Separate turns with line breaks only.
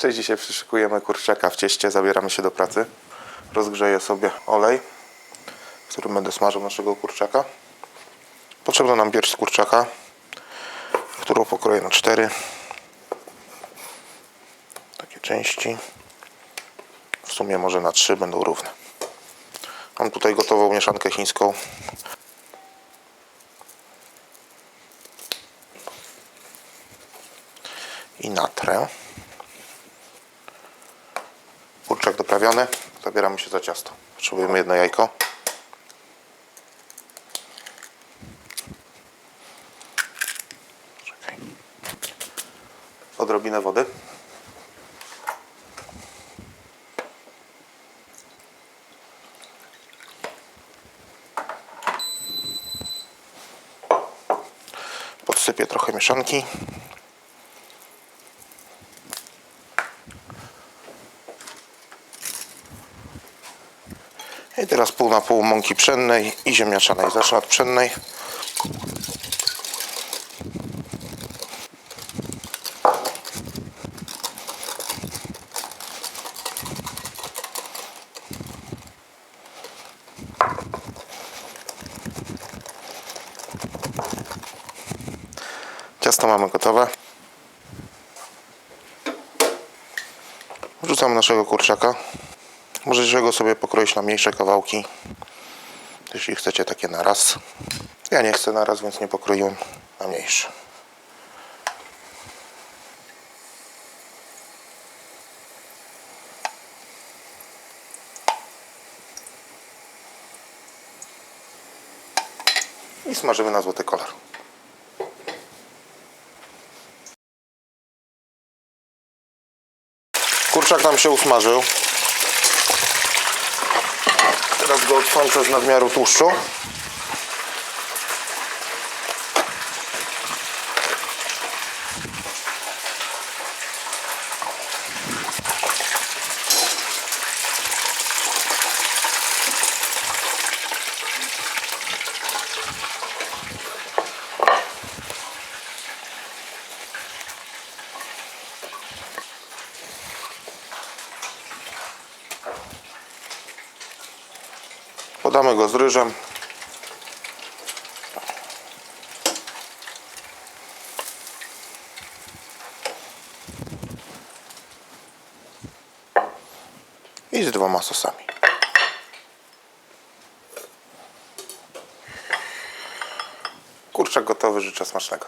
Cześć, dzisiaj przyszykujemy kurczaka w cieście, zabieramy się do pracy. Rozgrzeję sobie olej, w którym będę smażył naszego kurczaka. Potrzebna nam pierś z kurczaka, którą pokroję na cztery takie części. W sumie może na trzy będą równe. Mam tutaj gotową mieszankę chińską. I natrę. Kurczak doprawiony. Zabieramy się za ciasto. Potrzebujemy jedno jajko. Odrobinę wody. Podsypię trochę mieszanki. I teraz pół na pół mąki pszennej i ziemniaczanej. Zacznę od pszennej. Ciasto mamy gotowe. Wrzucamy naszego kurczaka. Możecie go sobie pokroić na mniejsze kawałki, jeśli chcecie takie na raz. Ja nie chcę na raz, więc nie pokroiłem na mniejsze. I smażymy na złoty kolor. Kurczak nam się usmażył. Teraz go odsączę z nadmiaru tłuszczu. Podamy go z ryżem. I z dwoma sosami. Kurczak gotowy, życzę smacznego.